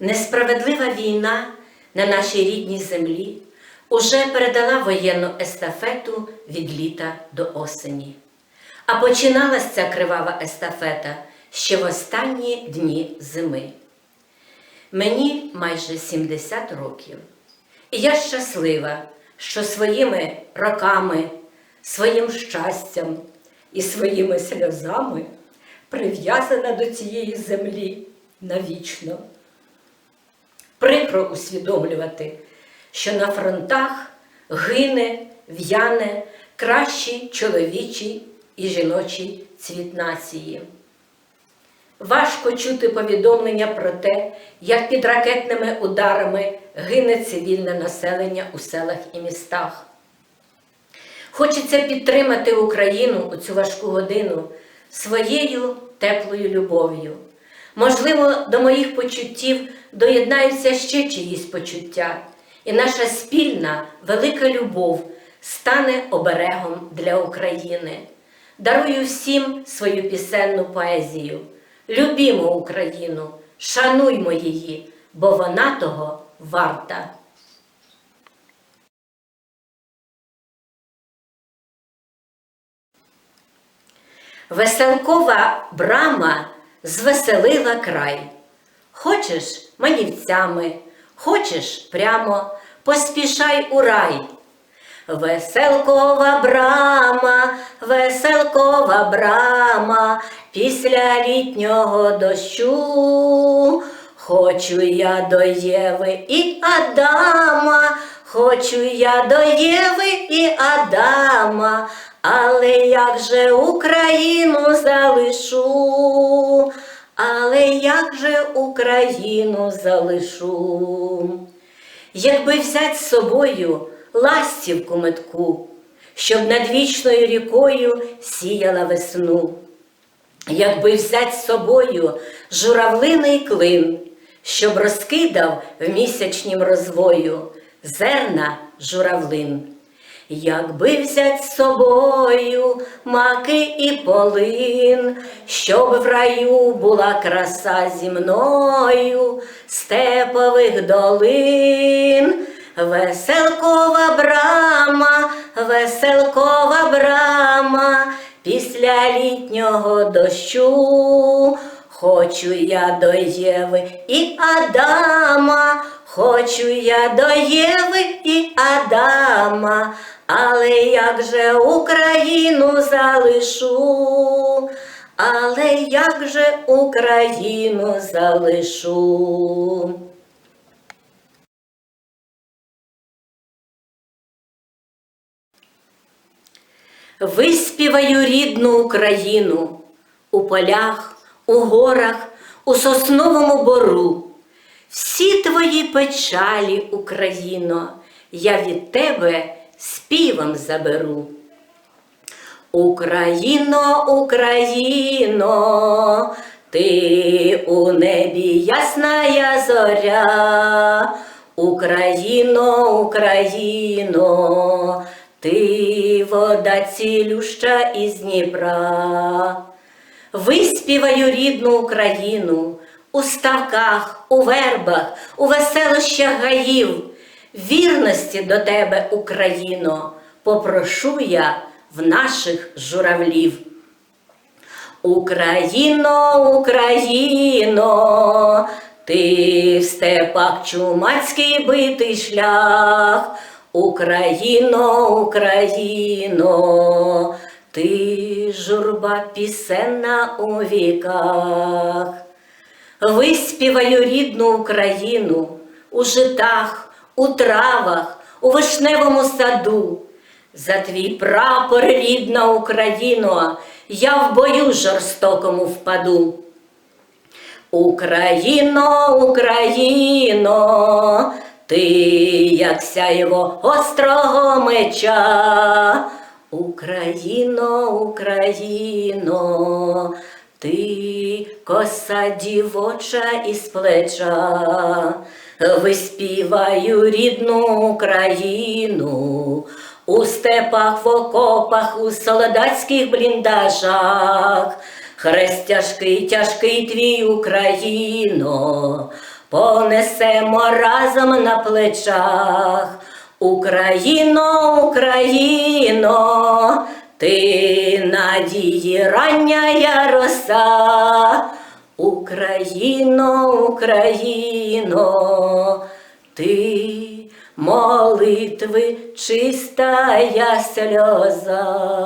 Несправедлива війна на нашій рідній землі уже передала воєнну естафету від літа до осені. А починалася ця кривава естафета ще в останні дні зими. Мені майже 70 років, і я щаслива, що своїми роками, своїм щастям і своїми сльозами прив'язана до цієї землі навічно. Прикро усвідомлювати, що на фронтах гине, в'яне кращий чоловічий і жіночий цвіт нації. Важко чути повідомлення про те, як під ракетними ударами гине цивільне населення у селах і містах. Хочеться підтримати Україну у цю важку годину своєю теплою любов'ю. Можливо, до моїх почуттів доєднаються ще чиїсь почуття, і наша спільна велика любов стане оберегом для України. Дарую всім свою пісенну поезію. Любімо Україну, шануймо її, бо вона того варта. Веселкова брама звеселила край. Хочеш манівцями, хочеш прямо, поспішай у рай. Веселкова брама, веселкова брама, після літнього дощу. Хочу я до Єви і Адама, хочу я до Єви і Адама, але як же Україну залишу, але як же Україну залишу? Якби взять з собою ластівку метку, щоб над вічною рікою сіяла весну, якби взять з собою журавлиний клин, щоб розкидав в місячнім розвою зерна журавлин. Якби взять з собою маки і полин, щоб в раю була краса зі мною степових долин, веселкова брама, веселкова брама, після літнього дощу. Хочу я до Єви і Адама, хочу я до Єви і Адама, але як же Україну залишу, але як же Україну залишу. Виспіваю рідну Україну у полях, у горах, у сосновому бору. Всі твої печалі, Україно, я від тебе співом заберу. Україно, Україно, ти у небі ясная зоря. Україно, Україно, ти вода цілюща із Дніпра. Виспіваю рідну Україну у ставках, у вербах, у веселощах гаїв. Вірності до тебе, Україно, попрошу я в наших журавлів. Україно, Україно, ти в степах чумацький битий шлях. Україно, Україно, ти журба пісенна у віках. Виспіваю рідну Україну у житах, у травах, у вишневому саду. За твій прапор, рідна Україно, я в бою жорстокому впаду. Україно, Україно, ти, як сяєво острого меча. Україно, Україно, ти коса дівоча із плеча, виспіваю рідну Україну, у степах, в окопах, у солдатських бліндажах. Хрест тяжкий, тяжкий твій Україно, понесемо разом на плечах. Україно, Україно, ти надії рання роса. Україно, Україно, ти молитви чистая сльоза.